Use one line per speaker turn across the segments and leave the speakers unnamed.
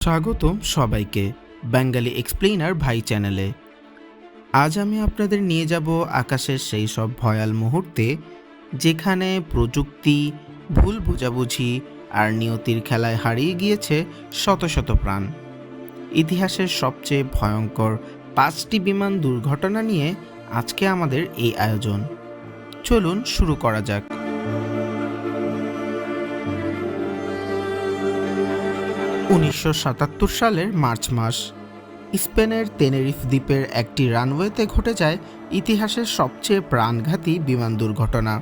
স্বাগতম সবাইকে Bengali explainer ভাই চ্যানেলে। আজ আমি আপনাদের নিয়ে যাব আকাশের সেই সব ভয়াল মুহূর্তে যেখানে প্রযুক্তি, ভুল বোঝাবুঝি আর নিয়তির খেলায় হারিয়ে গিয়েছে শত শত প্রাণ। ইতিহাসের সবচেয়ে ভয়ঙ্কর পাঁচটি বিমান দুর্ঘটনা নিয়ে আজকে আমাদের এই আয়োজন। চলুন শুরু করা যাক। উনিশশো সাতাত্তর সালের মার্চ মাস। স্পেনের তেনেরিফ দ্বীপের একটি রানওয়েতে ঘটে যায় ইতিহাসের সবচেয়ে প্রাণঘাতী বিমান দুর্ঘটনা।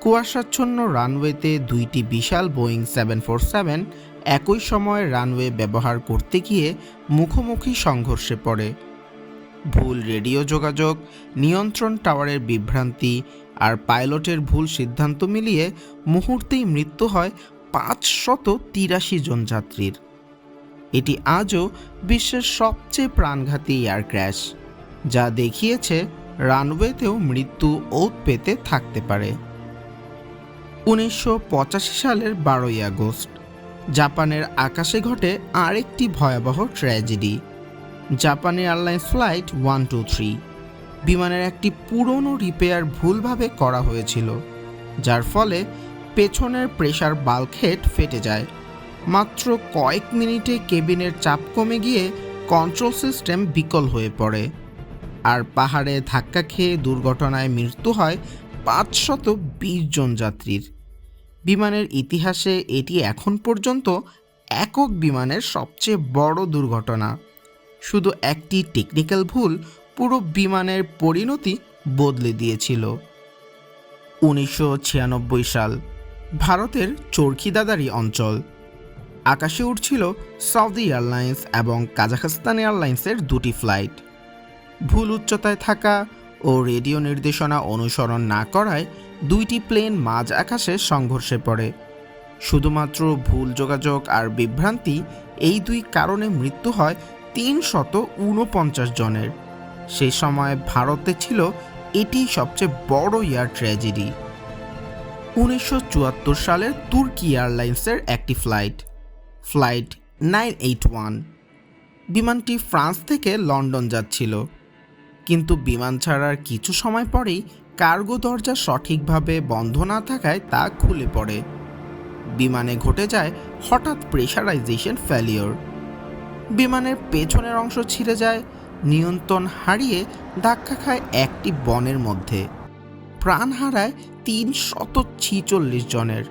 কুয়াশাচ্ছন্ন রানওয়েতে দুইটি বিশাল বোয়িং সেভেন ফোর সেভেন একই সময়ে রানওয়ে ব্যবহার করতে গিয়ে মুখোমুখি সংঘর্ষে পড়ে। ভুল রেডিও যোগাযোগ, নিয়ন্ত্রণ টাওয়ারের বিভ্রান্তি আর পাইলটের ভুল সিদ্ধান্ত মিলিয়ে মুহূর্তেই মৃত্যু হয় পাঁচশত তিরাশি জন যাত্রীর। এটি আজও বিশ্বের সবচেয়ে প্রাণঘাতী এয়ার ক্র্যাশ, যা দেখিয়েছে রানওয়েতেও মৃত্যু ওত পেতে থাকতে পারে। উনিশশো পঁচাশি সালের বারোই আগস্ট, জাপানের আকাশে ঘটে আরেকটি ভয়াবহ tragedy. Japan Airlines flight one, two, three বিমানের একটি পুরনো রিপেয়ার ভুলভাবে করা হয়েছিল, যার ফলে পেছনের প্রেসার বাল্কহেড ফেটে যায়। মাত্র কয়েক মিনিটে কেবিনের চাপ কমে গিয়ে কন্ট্রোল সিস্টেম বিকল হয়ে পড়ে। আর পাহাড়ে ধাক্কা খেয়ে দুর্ঘটনায় মৃত্যু হয় পাঁচশত বিশ জন যাত্রীর। বিমানের ইতিহাসে এটি এখন পর্যন্ত একক বিমানের সবচেয়ে বড় দুর্ঘটনা। শুধু একটি টেকনিক্যাল ভুল, পুরো বিমানের পরিণতি বদলে দিয়েছিল। উনিশশো ছিয়ানব্বই সাল। ভারতের চরকিদাদারি অঞ্চল। আকাশে উঠছিল সৌদি এয়ারলাইন্স এবং কাজাখস্তান এয়ারলাইন্সের দুটি ফ্লাইট। ভুল উচ্চতায় থাকা ও রেডিও নির্দেশনা অনুসরণ না করায় দুইটি প্লেন মাঝ আকাশে সংঘর্ষে পড়ে। শুধুমাত্র ভুল যোগাযোগ আর বিভ্রান্তি এই দুই কারণে মৃত্যু হয় তিন শত ঊনপঞ্চাশ জনের। সেই সময় ভারতে ছিল এটি সবচেয়ে বড় এয়ার ট্র্যাজেডি। উনিশশো চুয়াত্তর সালের তুর্কি এয়ারলাইন্সের একটি flight flight nine eight one. বিমানটি ফ্রান্স থেকে লন্ডন যাচ্ছিল। কিন্তু বিমান ছাড়ার কিছু সময় পরেই কার্গো দরজা সঠিকভাবে বন্ধ না থাকায় তা খুলে পড়ে। বিমানে ঘটে যায় হঠাৎ প্রেশারাইজেশন ফেলিওর। বিমানের পেছনের অংশ ছিঁড়ে যায়, নিয়ন্ত্রণ হারিয়ে ধাক্কা খায় একটি বনের মধ্যে। প্রাণ হারায় তিন শত ছিচল্লিশ জনের।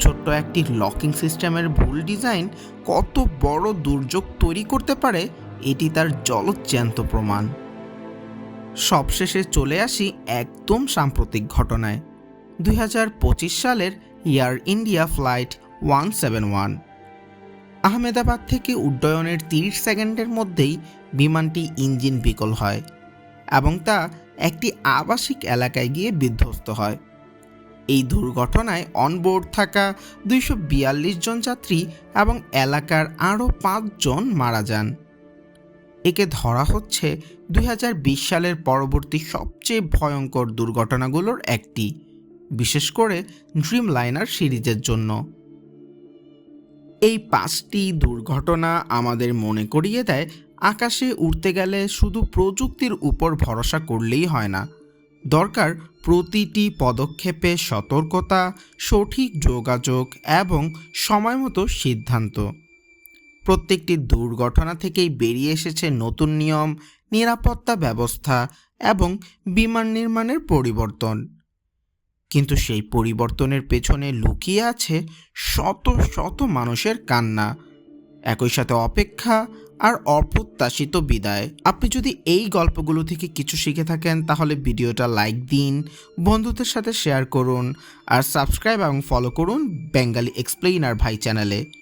ছোট্ট একটি লকিং সিস্টেমের ভুল ডিজাইন কত বড় দুর্যোগ তৈরি করতে পারে, এটি তার জলজ্যান্ত প্রমাণ। সবশেষে চলে আসি একদম সাম্প্রতিক ঘটনায়। দু হাজার পঁচিশ সালের air India flight one seven one. Ahmedabad থেকে উড্ডয়নের তিরিশ সেকেন্ডের মধ্যেই বিমানটি ইঞ্জিন বিকল হয় এবং তা একটি আবাসিক এলাকায় গিয়ে বিধ্বস্ত হয়। এই দুর্ঘটনায় অনবোর্ড থাকা দুইশো বিয়াল্লিশ জন যাত্রী এবং এলাকার আরও পাঁচজন মারা যান। একে ধরা হচ্ছে দুই হাজার বিশ সালের পরবর্তী সবচেয়ে ভয়ঙ্কর দুর্ঘটনাগুলোর একটি, বিশেষ করে ড্রিম লাইনার সিরিজের জন্য। এই পাঁচটি দুর্ঘটনা আমাদের মনে করিয়ে দেয়, আকাশে উঠতে গেলে শুধু প্রযুক্তির উপর ভরসা করলেই হয় না। দরকার প্রতিটি পদক্ষেপে সতর্কতা, সঠিক যোগাযোগ এবং সময়মতো সিদ্ধান্ত। প্রত্যেকটি দুর্ঘটনা থেকেই বেরিয়ে এসেছে নতুন নিয়ম, নিরাপত্তা ব্যবস্থা এবং বিমান নির্মাণের পরিবর্তন। কিন্তু সেই পরিবর্তনের পেছনে লুকিয়ে আছে শত শত মানুষের কান্না। একই সাথে অপেক্ষা আর অপ্রত্যাশিত বিদায়। আপনি যদি এই গল্পগুলো থেকে কিছু শিখে থাকেন, তাহলে ভিডিওটা লাইক দিন, বন্ধুদের সাথে শেয়ার করুন, আর সাবস্ক্রাইব এবং ফলো করুন বেঙ্গালি এক্সপ্লেইনার ভাই চ্যানেলে।